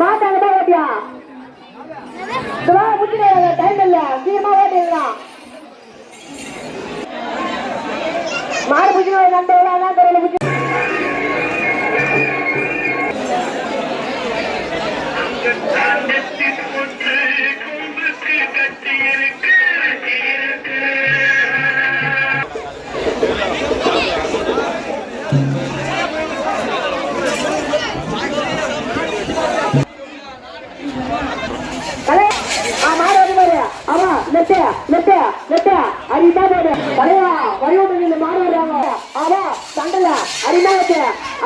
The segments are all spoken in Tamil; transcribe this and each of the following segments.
மாட்டாங்கடா ஓட்டியா முடிச்சுட்டு டைம் இல்ல சீக்கிரமா ஓட்டிடலாம் மாடு முடிச்சு நண்பர்களா தான் தெரியல முடிச்சு Yeah. மெட்ட மெட்ட மெட்ட அரிமா போடு வரையா வரையோட நீங்க மாறி வர்றாங்க ஆமா சண்டல. அரிமா மெட்ட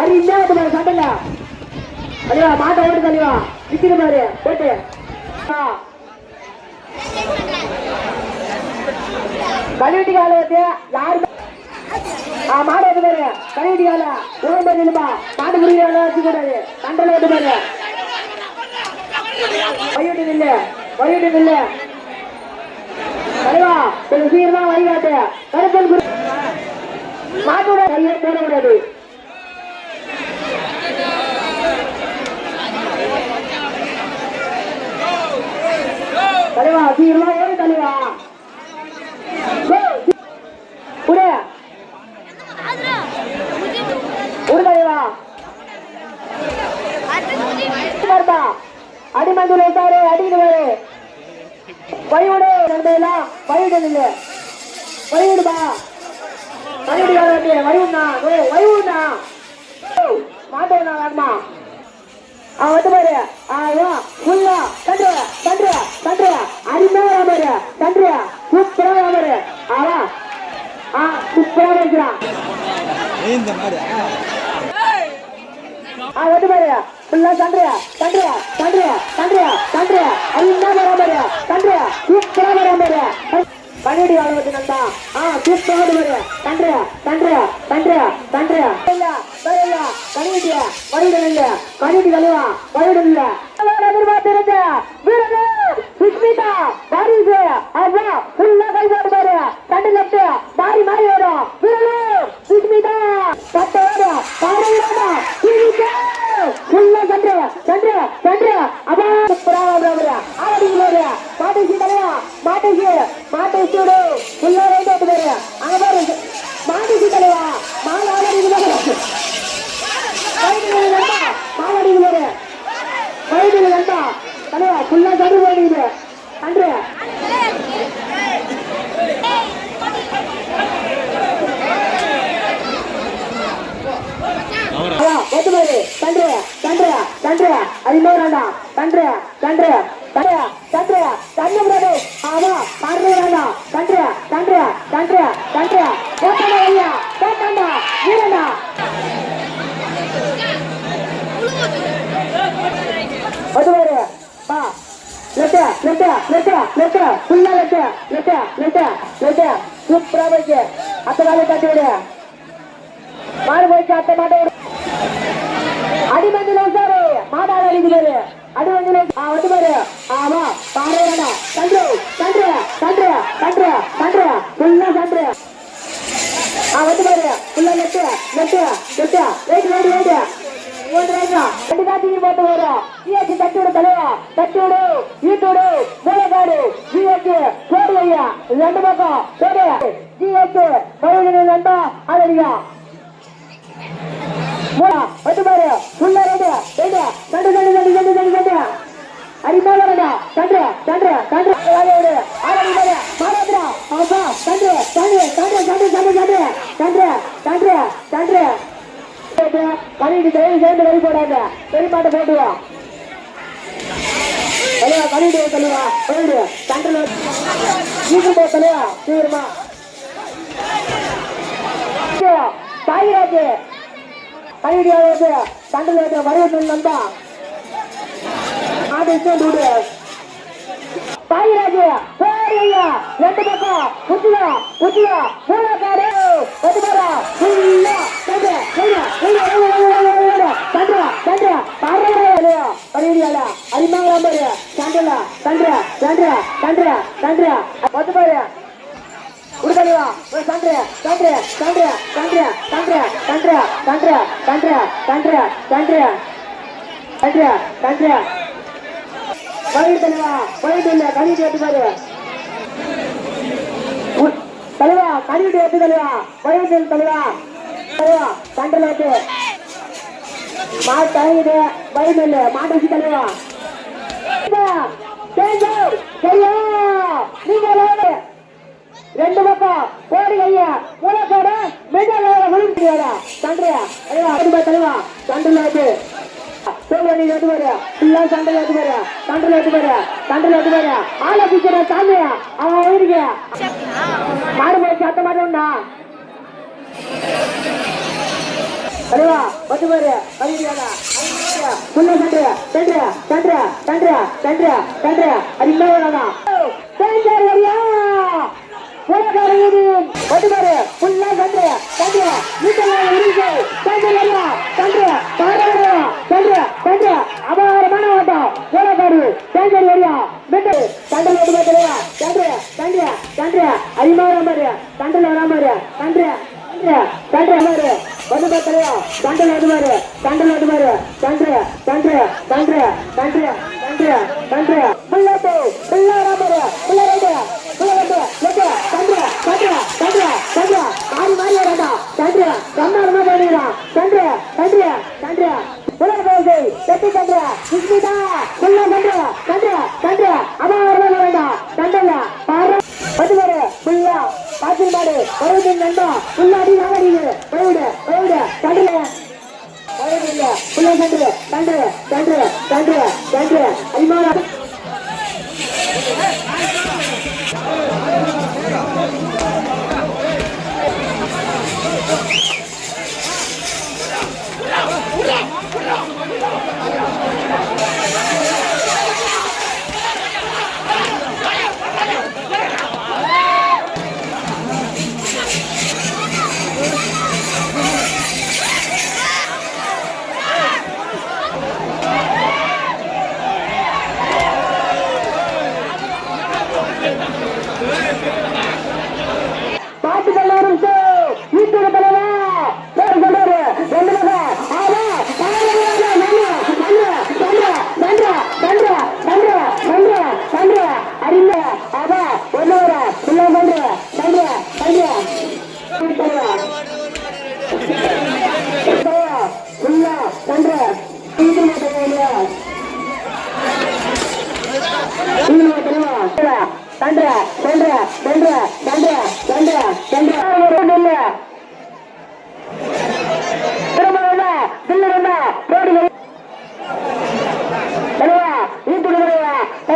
அரிமா போடு சண்டல. அலையா மாட்ட ஓடு தலைவா நிக்கிற பாரு போட்டு. கழுவிட்டு கால வந்து யாரு? மாடு வந்து பாரு. கழுவிட்டு கால ஓடும் பாரு இல்லப்பா மாடு குடிக்கிற வச்சுக்கூடாது சண்டல ஓட்டு பாரு. வயிட்டு நில்லு. வயிட்டு நில்லு. தலைவா கொஞ்சம் சீக்கிரமா வழிகாட்டு கருப்பன் குரு. மாட்டோட கையை போடக்கூடாது தலைவா சீக்கிரமா ஓடு தலைவா பயிரோட சண்டையெல்லாம் பயிரிடல பயிரிடுமா பயிரிடு வேலையே வயவுண்ணா ஓ வயவுண்ணா மாட்டவனா வேணுமா ஆ வந்து பாரு. ஆயா ஃபுல்லா தண்டுவா தண்டுவா தண்டுவா. அருமையா ராமரு தண்டுவா. சூப்பரா ராமரு ஆவா. ஆ சூப்பரா வைக்கிறான் இந்த மாதிரி வந்து பாரு. ஃபுல்லா தண்டையா தண்டையா தண்டையா தண்டையா தண்டையா அது என்ன வராமரியா தண்டையா சூப்பரா வராமரியா பன்னெண்டு ஆள் வந்து நந்தா ஆ சூப்பரா வரையா தண்டையா தண்டையா தண்டையா தண்டையா இல்ல வரல கணிடியா மறுபடியும் இல்ல கணிடி கழுவா. மறுபடியும் இல்ல எதிர்பார்த்திருந்த வீரர்கள் சுஷ்மிதா வாரிசு அவ்வா ஃபுல்லா இன்னொரு வேண்டாம் கன்று கன்று கன்று கன்று கண்ணு பிரபு ஆமா கண்ணு வேண்டாம் கன்று கன்று கன்று கன்று கோட்டமா ஐயா கோட்டமா வீரனா அதுவாரு பா லெட்ட லெட்ட லெட்ட லெட்ட ஃபுல்லா லெட்ட லெட்ட லெட்ட லெட்ட. சூப்பரா போயிச்சு அத்த காலை காட்டி விடு. மாறு மாதா எழுதினாரு அது வந்து வந்து பாரு. ஆமா பாருடா கன்று கன்று கன்று கன்று கன்று ஃபுல்லா கன்று ஆ வந்து பாரு. ஃபுல்லா net net net weight weight weight ரெண்டு காட்டிக்கு போட்டு வரும். ஜிஎஸ்டி தட்டோட தலைவா. தட்டோடு வீட்டோடு மூலக்காடு ஜிஎஸ்டி போடு ஐயா. ரெண்டு பக்கம் போடு. ஜிஎஸ்டி பரவாயில்லை நண்பா அது அடிக்கும் மூணா வந்து பாரு. ஃபுல்லா ரெண்டு ரெண்டு ரெண்டு ரெண்டு ரெண்டு ரெண்டு அடி மேல தண்டு தண்டு தண்டு வாயோடு மேல மாறாதடா ஆமா தண்டு தண்டு தண்டு தண்டு தண்டு தண்டு தண்டு தண்டு தண்டு கணிட்டு தயவு சேர்ந்து வரி போடாத. பெரிய மாட்டை தலைவா கணிட்டு தலைவா. போயிடு. தண்டுல சீக்கிரம் போ தலைவா. சீக்கிரமா. ஆடு விடு தாயிராஜு போறியா ரெண்டு பக்கம் புத்தியா புத்தியா மூலக்காடு பத்து பேரா ஃபுல்லா தண்டு தண்டு தண்டு தண்டு பாடுறா பரியால அரிமாங்க பாரு தண்டுல தண்டு தண்டு தண்டு தண்டு பத்து பேரு உடுதலைவா ஒரு தண்டு தண்டு தண்டு தண்டு தண்டு தண்டு தண்டு தண்டு தண்டு தண்டு தண்டு தண்டு போயிட்டு தலைவா போயிட்டு இல்ல கழிட்டு பாரு தலைவா கழிட்டு எடுத்து தலைவா போயிட்டு இல்ல தலைவா. தலைவா சண்டல மாட்டு தலையிடு போயிட்டு இல்ல மாட்டு வச்சு தலைவா. சரியா? நீங்க ரெண்டு பக்கம். ஓடி ஐயா. மூலக்கோட மிடல் விழுந்துடா சண்டையா? ஐயா அடிமா தலைவா. சண்டையில வந்து. சோழ நீ எடுத்து பாரு ஃபுல்லா சண்டையில எடுத்து பாரு சண்டையில எடுத்து பாரு சண்டையில எடுத்து பாரு ஆளை பிடிக்கிற சாமியா? அவன் உயிருக்கு மாடு போய் சாத்த மாட்டோம்டா அருவா பத்து பேரு. பதினேழா புள்ள சண்டையா? சண்டையா? சண்டையா? சண்டையா? சண்டையா? சண்டையா? அது இன்னும் வேணாம் உலக அரங்கின் வடிவாரு உள்ள கன்று கன்று வீட்டில் இருக்கு கன்று கன்று பாடாடு கன்று கன்று அபாரமான ஆட்டம் ஓடக்காடு தேங்கடி ஏரியா மெட்டு கண்டில் வடிவாத்திலையா கன்று கன்று கன்று அறிமாற மாதிரி கண்டில் வரா மாதிரி கன்று கன்று மாதிரி வந்து பார்த்தாலையா கண்டில் வருமாறு கண்டில் வருமாறு கன்று கன்று கன்று கன்று கன்று கன்று முல்லை அறுபத்தி நண்பா உள்ளாடி வாங்கறீங்க போயிட போயிட தண்டுல போயிடுங்க உள்ள தண்டுல தண்டுல தண்டுல தண்டுல தண்டுல அரிமாரா அறிந்த அவ ஒன்னோரா உள்ள பண்ற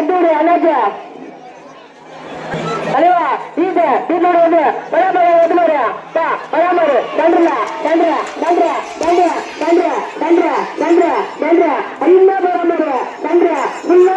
தலைவா தட்டுடு அலைவா இந்த வீட்டு வீட்டோட வந்து பராமரி வந்து பா பராமரி தண்டுல தண்டுல தண்டுல தண்டுல தண்டுல தண்டுல தண்டுல தண்டுல ஐயா பராமரி தண்டுல ஃபுல்லா